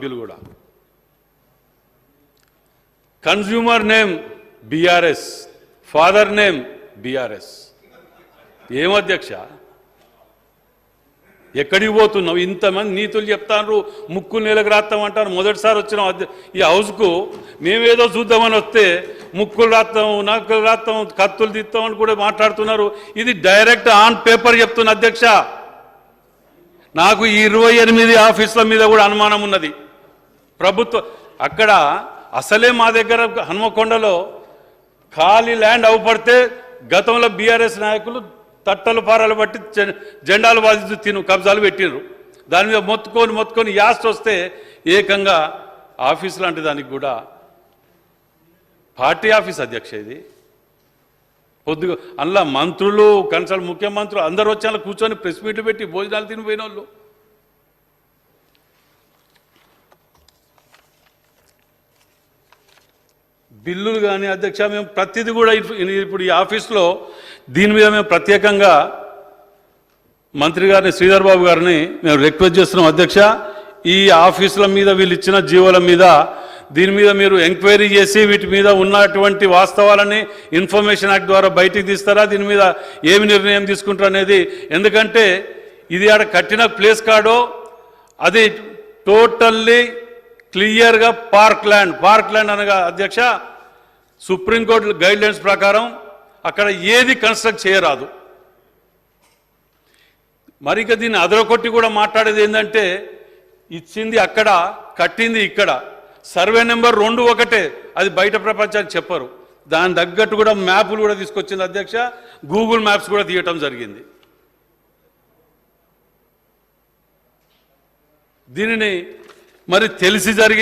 సభ్యులు కూడా. Consumer name BRS father name BRS ఏం అధ్యక్ష? ఎక్కడికి పోతున్నావు? ఇంతమంది నీతులు చెప్తాను ముక్కు నెలకు రాస్తాం అంటారు మొదటిసారి వచ్చిన ఈ హౌస్కు మేమేదో చూద్దామని వస్తే ముక్కులు రాస్తాం నక్కులు రాస్తాం కత్తులు తీస్తాం అని కూడా మాట్లాడుతున్నారు. ఇది డైరెక్ట్ ఆన్ పేపర్ చెప్తున్న అధ్యక్ష. నాకు ఈ ఇరవై ఎనిమిది ఆఫీసుల మీద కూడా అనుమానం ఉన్నది. ప్రభుత్వ అక్కడ అసలే మా దగ్గర హనుమకొండలో ఖాళీ ల్యాండ్ అవపడితే గతంలో బీఆర్ఎస్ నాయకులు తట్టలు పారాలు బట్టి జె- జెండాలు బాధిస్తూ తిను కబ్జాలు పెట్టిండ్రు దాని మీద మొత్తుకొని మొత్తుకొని యాస్ట్ వస్తే ఏకంగా ఆఫీస్ లాంటి దానికి కూడా పార్టీ ఆఫీస్ అధ్యక్ష ఇది. పొద్దుగా అందులో మంత్రులు కన్సల్ ముఖ్యమంత్రులు అందరూ వచ్చి అలా కూర్చొని ప్రెస్ మీట్లు పెట్టి భోజనాలు తిని పోయిన వాళ్ళు బిల్లులు కానీ అధ్యక్ష మేము ప్రతిదీ కూడా ఇప్పుడు ఈ ఆఫీస్లో దీని మీద మేము ప్రత్యేకంగా మంత్రి గారిని శ్రీధర్ బాబు గారిని మేము రిక్వెస్ట్ చేస్తున్నాం. అధ్యక్ష ఈ ఆఫీసుల మీద వీళ్ళు ఇచ్చిన జీవోల మీద దీని మీద మీరు ఎంక్వైరీ చేసి వీటి మీద ఉన్నటువంటి వాస్తవాలని ఇన్ఫర్మేషన్ యాక్ట్ ద్వారా బయటికి తీస్తారా? దీని మీద ఏమి నిర్ణయం తీసుకుంటారు అనేది? ఎందుకంటే ఇది ఆడ కట్టిన ప్లేస్ కాడో అది టోటల్లీ క్లియర్గా పార్క్ ల్యాండ్ పార్క్ ల్యాండ్ అనగా అధ్యక్ష సుప్రీంకోర్టు గైడ్ లైన్స్ ప్రకారం అక్కడ ఏది కన్స్ట్రక్ట్ చేయరాదు. మరి ఇక దీన్ని అదరకొట్టి కూడా మాట్లాడేది ఏంటంటే ఇచ్చింది అక్కడ కట్టింది ఇక్కడ. సర్వే నెంబర్ రెండు ఒకటే అది బయట ప్రపంచానికి చెప్పరు. దాని తగ్గట్టు కూడా మ్యాపులు కూడా తీసుకొచ్చింది అధ్యక్ష గూగుల్ మ్యాప్స్ కూడా తీయటం జరిగింది. దీనిని మరి తెలిసి జరిగింది